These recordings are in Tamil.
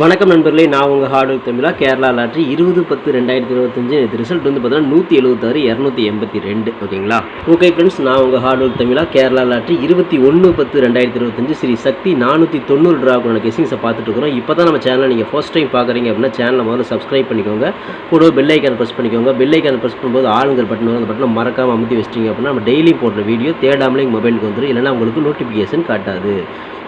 வணக்கம் நண்பர்களே நான் உங்கள் ஹார்ட் ஒர்க் தமிழா. கேரளா லாட்ரி இருபது பத்து ரெண்டாயிரத்தி இருபத்தஞ்சு இது ரிசல்ட் வந்து பார்த்தீங்கன்னா நூற்றி எழுபத்தாறு இரநூத்தி எண்பத்தி ரெண்டு ஓகேங்களா? ஓகே ஃப்ரெண்ட்ஸ் நான் உங்கள் ஹார்ட் ஒர்க் தமிழா. கேரளா லாட்ரி இருபத்தி ஒன்று பத்து ரெண்டாயிரத்தி இருபத்தஞ்சு ஸ்ரீ சக்தி நானூற்றி தொண்ணூறு ட்ராகுன கெசிங்ஸை பார்த்துட்டு இருக்கிறோம். இப்போ தான் நம்ம சேனலை நீங்கள் ஃபர்ஸ்ட் டைம் பார்க்குறீங்க அப்படின்னா சேனலை முதல்ல சப்ஸ்கிரைப் பண்ணிக்கோங்க. கூட பெல் ஐக்கான் ப்ரெஸ் பண்ணிக்கோங்க. பெல் ஐக்கான் ப்ரெஸ் பண்ணும்போது ஆளுங்கள் பட்டன் வரும் அந்த பட்டனை மறக்காமல் அமுத்தி வச்சிட்டிங்க அப்படின்னா நம்ம டெய்லி போடுற வீடியோ தேடாமலே உங்கள் மொபைலுக்கு வந்துடும் இல்லைன்னா உங்களுக்கு நோட்டிஃபிகேஷன் காட்டாது.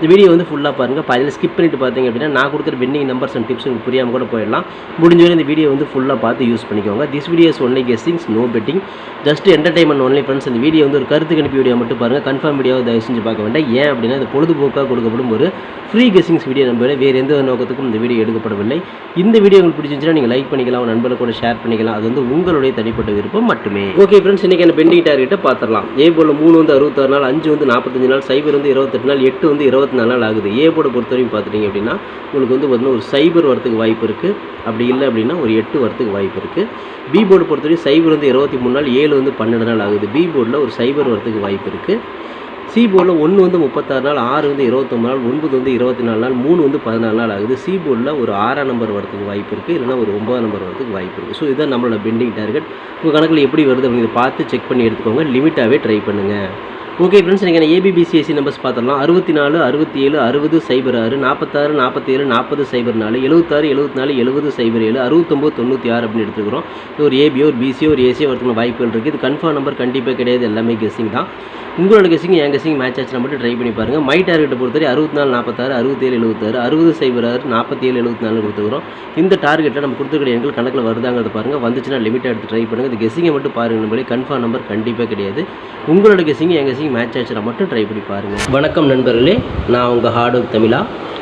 இந்த வீடியோ வந்து ஃபுல்லாக பாருங்கள் பாதியில் ஸ்கிப் பண்ணிட்டு பார்த்தீங்க அப்படின்னா நான் கொடுக்குற வின்னிங் நம்பர்ஸ் அண்ட் டிப்ஸ் உங்களுக்கு புரியாமல் கூட போயிடலாம். முடிஞ்ச வரை இந்த வீடியோ வந்து ஃபுல்லாக பார்த்து யூஸ் பண்ணிக்கோங்க. This videos only guessings no betting just entertainment only friends இந்த வீடியோ வந்து ஒரு கருத்து கணிப்பு வீடியோ மட்டும் பாருங்கள் கன்ஃபார்ம் வீடியோவை தயவு செஞ்சு பார்க்க வேண்டாம். ஏன் அப்படின்னா இந்த பொழுதுபோக்காக கொடுக்கப்படும் ஒரு ஃப்ரீ கெஸ்ஸிங்ஸ் வீடியோ நம்பர் வேறு எந்த ஒரு நோக்கத்துக்கும் இந்த வீடியோ எடுக்கப்படவில்லை. இந்த வீடியோ உங்களுக்கு பிடிச்சிருந்துச்சுன்னா நீங்கள் லைக் பண்ணிக்கலாம் நண்பர்கள் கூட ஷேர் பண்ணிக்கலாம். அது வந்து உங்களுடைய தனிப்பட்ட விருப்பம் மட்டுமே. ஓகே ஃப்ரெண்ட்ஸ் இன்றைக்கி என்ன பெண்டிங் டார்கெட்டை பார்த்துடலாம். ஏ போல் மூணு வந்து அறுபத்தாறு நாள் அஞ்சு வந்து நாற்பத்தஞ்சு நாள் சைபர் வந்து இருபத்தெட்டு நாள் எட்டு வந்து இருபத்தி நாலு நாள் ஆகுது. ஏ போட பொறுத்தவரையும் பார்த்துட்டிங்க அப்படின்னா உங்களுக்கு வந்து பார்த்தீங்கன்னா ஒரு சைபர் வரத்துக்கு வாய்ப்பு இருக்குது அப்படி இல்லை அப்படின்னா ஒரு எட்டு வரத்துக்கு வாய்ப்பு இருக்குது பி போர்டு பொறுத்தவரைக்கும் சைபர் வந்து இருபத்தி மூணு நாள் ஏழு வந்து பன்னெண்டு நாள் ஆகுது. பி போர்டில் ஒரு சைபர் வரத்துக்கு வாய்ப்பு இருக்குது சி போர்டில் ஒன்று வந்து முப்பத்தாறு நாள் ஆறு வந்து இருபத்தொம்பது நாள் ஒன்பது வந்து இருபத்தி நாலு நாள் மூணு வந்து பதினாலு நாள் ஆகுது. சி போர்டில் ஒரு ஆறாம் நம்பர் வரத்துக்கு வாய்ப்பு இருக்குது இல்லைனா ஒரு ஒன்பதாம் நம்பர் வரத்துக்கு வாய்ப்பு இருக்குது ஸோ இதுதான் நம்மளோட பெண்டிங் டார்கெட் உங்கள் கணக்கில் எப்படி வருது அப்படிங்கிறத பார்த்து செக் பண்ணி எடுத்துக்கோங்க. லிமிட்டாகவே ட்ரை பண்ணுங்கள் ஓகே ஃப்ரெண்ட்ஸ் நீங்கள் A B B C S C numbers பார்த்துடலாம் அறுபத்தி நாலு அறுபத்தி ஏழு அறுபது சைபர் ஆறு நாற்பத்தாறு நாற்பத்தேழு நாற்பது சைபர் நாலு எழுபத்தாறு எழுபத்தி நாலு எழுபது சைபர் ஏழு அறுபத்தொம்போது தொண்ணூற்றி ஆறு அப்படின்னு எடுத்துக்கிறோம். இது ஒரு ஏபியோ ஒரு பிசியோ ஒரு ஏசியோ வரதுக்கு வாய்ப்புகள் இருக்குது இது கன்ஃபார்ம் நம்பர் கண்டிப்பாக கிடையாது. எல்லாமே கெஸ்ஸிங் தான். உங்களோட கெஸ்ஸிங் என் கெஸ்ஸிங் மேட்ச் ஆச்சுனா மட்டும் ட்ரை பண்ணி பாருங்கள் மை டார்கெட்டை பொறுத்தவரை அறுபத்தி நாலு நாற்பத்தாறு அறுபத்தேழு எழுபத்தாறு அறுபது சைபர் ஆறு நாற்பத்தி ஏழு எழுபத்தி நாலு கொடுத்துக்கிறோம். இந்த டார்கெட்டில் நம்ம கொடுத்துருக்கிற எண்கள் கணக்கில் வருதாங்கிறத பாருங்கள் வந்துச்சுன்னா லிமிட்டாக எடுத்து ட்ரை பண்ணுங்கள் இந்த கெஸ்ஸிங்கை மட்டும் பாருங்கள் நம்மளே கன்ஃபார்ம் நம்பர் கண்டிப்பாக கிடையாது. உங்களோட கெஸ்ஸிங் என் கெஸ்ஸிங் மேட்ச் ஆச்சுன்னா மட்டும் ட்ரை பண்ணி பாருங்கள் வணக்கம் நண்பர்களே நான் உங்கள் ஹார்ட் ஒர்க் தமிழா.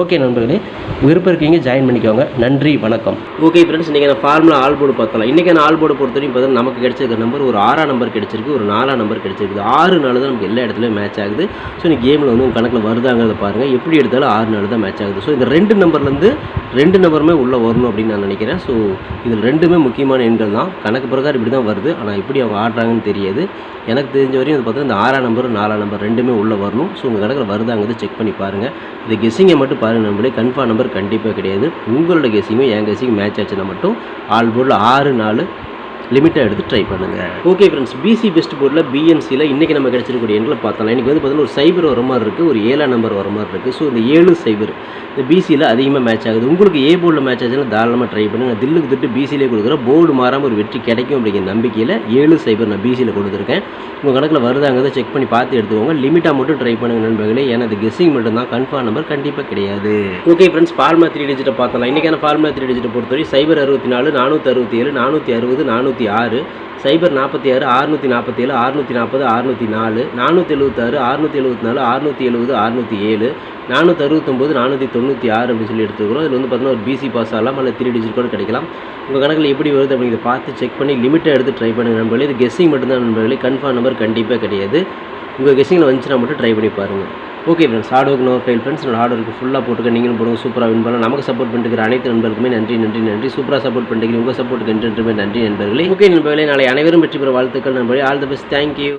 ஓகே நண்பர்களே விருப்பம் இருக்கீங்க ஜாயின் பண்ணிக்கோங்க. நன்றி வணக்கம். ஓகே ஃப்ரெண்ட்ஸ் இன்றைக்கி நான் ஃபார்முலா ஆல் போர்டு பார்த்தலாம் இன்றைக்கி நான் ஆல் போர்டு பொறுத்த வரைக்கும் பார்த்தா நமக்கு கிடைச்சிருக்க நம்பர் ஒரு ஆறாம் நம்பர் கிடைச்சிருக்கு ஒரு நாலாம் நம்பர் கிடைச்சிருக்கு ஆறு நாள் தான் நமக்கு எல்லா இடத்துலையும் மேட்ச் ஆகுது. ஸோ இந்த கேமில் வந்து உங்கள் கணக்கில் வருதாங்கிறத பாருங்கள் எப்படி எடுத்தாலும் ஆறு நாள் தான் மேட்ச் ஆகுது. ஸோ இந்த ரெண்டு நம்பர்லேருந்து ரெண்டு நம்பருமே உள்ளே வரணும் அப்படின்னு நான் நினைக்கிறேன். ஸோ இதில் ரெண்டுமே முக்கியமான எண்கள் தான். கணக்கு பிரகாரம் இப்படி தான் வருது. ஆனால் எப்படி அவங்க ஆடுறாங்கன்னு தெரியாது. எனக்கு தெரிஞ்ச வரையும் இது பார்த்தா இந்த ஆறாம் நம்பர் நாலாம் நம்பர் ரெண்டுமே உள்ளே வரணும். ஸோ உங்கள் கணக்கில் வருதாங்கிறது செக் பண்ணி பாருங்கள் இந்த கெஸ்ஸிங்கை மட்டும் பாருங்கள் நம்மளே கன்ஃபார்ம் நம்பர் கண்டிப்பாக கிடையாது. உங்களோட கெஸ்ஸிங்கும் என் கெஸ்ஸிங் மேட்ச் ஆச்சுன்னா மட்டும் ஆல் போர்டில் ஆறு நாலு லிமிட்டாக எடுத்து ட்ரை பண்ணுங்கள் ஓகே ஃப்ரெண்ட்ஸ் பிசி பெஸ்ட் போர்டில் பிஎன்சியில் இன்றைக்கி நம்ம கிடச்சிருக்கூடிய எண்ணில் பார்த்தோம்னா இன்றைக்கி வந்து பார்த்தீங்கன்னா ஒரு சைபர் வர மாதிரி இருக்குது ஒரு ஏழாம் நம்பர் வர மாதிரி இருக்குது ஸோ இந்த ஏழு சைபர் இந்த பிசியில் அதிகமாக மேட்ச் ஆகுது. உங்களுக்கு ஏ போர்டில் மேட்ச் ஆச்சுன்னா தாராளமாக ட்ரை பண்ணுங்கள் தில்லுக்கு திட்டு பிசியிலே கொடுக்குற போர்டு மாறாமல் ஒரு வெற்றி கிடைக்கும் அப்படிங்கிற நம்பிக்கையில் ஏழு சைபர் நான் பிசியில் கொடுத்துருக்கேன். உங்கள் கணக்கில் வருதாங்கிறத செக் பண்ணி பார்த்து எடுத்துக்கோங்க. லிமிட்டாக மட்டும் ட்ரை பண்ணுங்க நண்பர்களே. ஏன்னா அது கெஸ்ஸிங் மட்டும் தான். கன்ஃபார்ம் நம்பர் கண்டிப்பாக கிடையாது. ஓகே ஃப்ரெண்ட்ஸ் ஃபார்மா த்ரீ டிஜிட்டை பார்த்தலாம் இன்றைக்கான ஃபார்மா த்ரீ டிஜிட்டை பொறுத்தவரை சைபர் அறுபத்தி நாலு நானூற்றி அறுபத்தி ஏழு நானூற்றி அறுபது நானூற்றி ஆறு சைபர் நாற்பத்தி ஆறு அறுநூற்றி நாற்பத்தி ஏழு அறுநூற்றி நாற்பது அறுநூற்றி நாலு நானூற்றி எழுபத்தாறு அறுநூற்றி எழுபத்தி நாலு அறுநூற்றி எழுபது அறுநூற்றி ஏழு நானூற்றி அறுபத்தொம்போது நானூற்றி தொண்ணூற்றி ஆறு அப்படின்னு சொல்லி எடுத்துக்கிறோம். இதில் வந்து பார்த்தீங்கன்னா ஒரு பிசி பாஸ் ஆகலாம் அல்லது த்ரீ டிஜிட் கூட கிடைக்கலாம். உங்கள் கணக்கில் எப்படி வருது அப்படிங்கிறத பார்த்து செக் பண்ணி லிமிட்டாக எடுத்து ட்ரை பண்ணுங்க நண்பர்களே. இது கெஸ்ஸிங் மட்டும்தான் நண்பர்களே. கன்ஃபார்ம் நம்பர் கண்டிப்பாக கிடையாது. உங்கள் கெஸ்ஸிங்கில் வந்துச்சுன்னா மட்டும் ட்ரை பண்ணி பாருங்கள் okay friends hard work no fail friends என்னோட ஹார்ட் ஒர்க் ஃபுல்லாக போட்டுக்க. நீங்களும் போடுங்க. சூப்பராக வின் பண்ணலாம். நமக்கு சப்போர்ட் பண்ணிட்டு அனைத்து நண்பர்களுமே நன்றி நன்றி நன்றி. சூப்பராக சப்போர்ட் பண்ணிட்டு உங்கள் சப்போர்ட்டுக்கு என்றுமே நன்றி நண்பர்களே. ஓகே நண்பர்களே நாளை அனைவரும் வெற்றி பெற வாழ்த்துக்கள் நண்பர்களே. All the best thank you